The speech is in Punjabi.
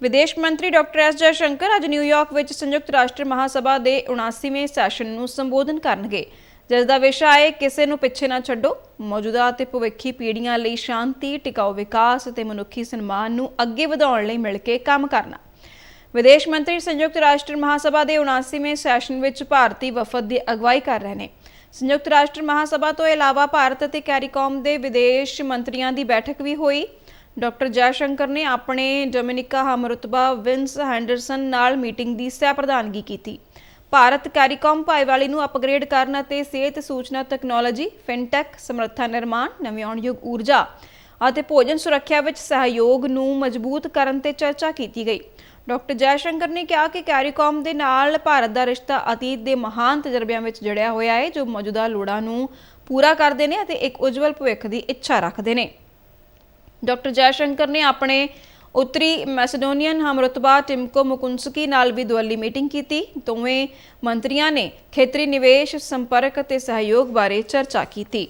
ਵਿਦੇਸ਼ ਮੰਤਰੀ ਡਾਕਟਰ ਐਸ ਜਯਸ਼ੰਕਰ ਅੱਜ ਨਿਊਯਾਰਕ ਵਿੱਚ ਸੰਯੁਕਤ ਰਾਸ਼ਟਰ ਮਹਾਸਭਾ ਦੇ 79ਵੇਂ ਸੈਸ਼ਨ ਨੂੰ ਸੰਬੋਧਨ ਕਰਨਗੇ, ਜਿਸ ਦਾ ਵਿਸ਼ਾ ਹੈ ਕਿਸੇ ਨੂੰ ਪਿੱਛੇ ਨਾ ਛੱਡੋ, ਮੌਜੂਦਾ ਅਤੇ ਭਵਿੱਖੀ ਪੀੜ੍ਹੀਆਂ ਲਈ ਸ਼ਾਂਤੀ, ਟਿਕਾਊ ਵਿਕਾਸ ਅਤੇ ਮਨੁੱਖੀ ਸਨਮਾਨ ਨੂੰ ਅੱਗੇ ਵਧਾਉਣ ਲਈ ਮਿਲ ਕੇ ਕੰਮ ਕਰਨਾ। ਵਿਦੇਸ਼ ਮੰਤਰੀ ਸੰਯੁਕਤ ਰਾਸ਼ਟਰ ਮਹਾਸਭਾ ਦੇ 79ਵੇਂ ਸੈਸ਼ਨ ਵਿੱਚ ਭਾਰਤੀ ਵਫਦ ਦੀ ਅਗਵਾਈ ਕਰ ਰਹੇ ਨੇ। ਸੰਯੁਕਤ ਰਾਸ਼ਟਰ ਮਹਾਸਭਾ ਤੋਂ ਇਲਾਵਾ ਭਾਰਤ ਅਤੇ ਕੈਰੀਕੌਮ ਦੇ ਵਿਦੇਸ਼ ਮੰਤਰੀਆਂ ਦੀ ਬੈਠਕ ਵੀ ਹੋਈ। ਡਾਕਟਰ ਜੈਸ਼ੰਕਰ ਨੇ ਆਪਣੇ ਡੋਮਿਨਿਕਾ ਹਮਰਤਬਾ ਵਿੰਸ ਹੈਂਡਰਸਨ ਨਾਲ ਮੀਟਿੰਗ ਦੀ ਸਹਿ ਪ੍ਰਧਾਨਗੀ ਕੀਤੀ। ਭਾਰਤ ਕੈਰੀਕੌਮ ਭਾਈਵਾਲੀ ਨੂੰ ਅਪਗ੍ਰੇਡ ਕਰਨ ਅਤੇ ਸਿਹਤ ਸੂਚਨਾ ਤਕਨਾਲੋਜੀ, ਫਿਨਟੈਕ, ਸਮਰੱਥਾ ਨਿਰਮਾਣ ਨਵਿਆਉਣਯੋਗ ਊਰਜਾ ਅਤੇ ਭੋਜਨ ਸੁਰੱਖਿਆ ਵਿੱਚ ਸਹਿਯੋਗ ਨੂੰ ਮਜ਼ਬੂਤ ਕਰਨ ਤੇ ਚਰਚਾ ਕੀਤੀ ਗਈ। ਡਾਕਟਰ ਜੈਸ਼ੰਕਰ ਨੇ ਕਿਹਾ ਕਿ ਕੈਰੀਕੌਮ ਦੇ ਨਾਲ ਭਾਰਤ ਦਾ ਰਿਸ਼ਤਾ ਅਤੀਤ ਦੇ ਮਹਾਨ ਤਜਰਬਿਆਂ ਵਿੱਚ ਜੜਿਆ ਹੋਇਆ ਹੈ, ਜੋ ਮੌਜੂਦਾ ਲੋੜਾਂ ਨੂੰ ਪੂਰਾ ਕਰਦੇ ਨੇ ਅਤੇ ਇੱਕ ਉਜਵਲ ਭਵਿੱਖ ਦੀ ਇੱਛਾ ਰੱਖਦੇ ਨੇ। ਡਾਕਟਰ ਜੈਸ਼ੰਕਰ ਨੇ ਆਪਣੇ ਉੱਤਰੀ ਮੈਸੇਡੋਨੀਅਨ ਹਮਰਤਬਾ ਟਿਮਕੋ ਮੁਕੁੰਸਕੀ ਨਾਲ ਵੀ ਦੁਆਲੀ ਮੀਟਿੰਗ ਕੀਤੀ। ਦੋਵੇਂ ਮੰਤਰੀਆਂ ਨੇ ਖੇਤਰੀ ਨਿਵੇਸ਼ ਸੰਪਰਕ ਅਤੇ ਸਹਿਯੋਗ ਬਾਰੇ ਚਰਚਾ ਕੀਤੀ।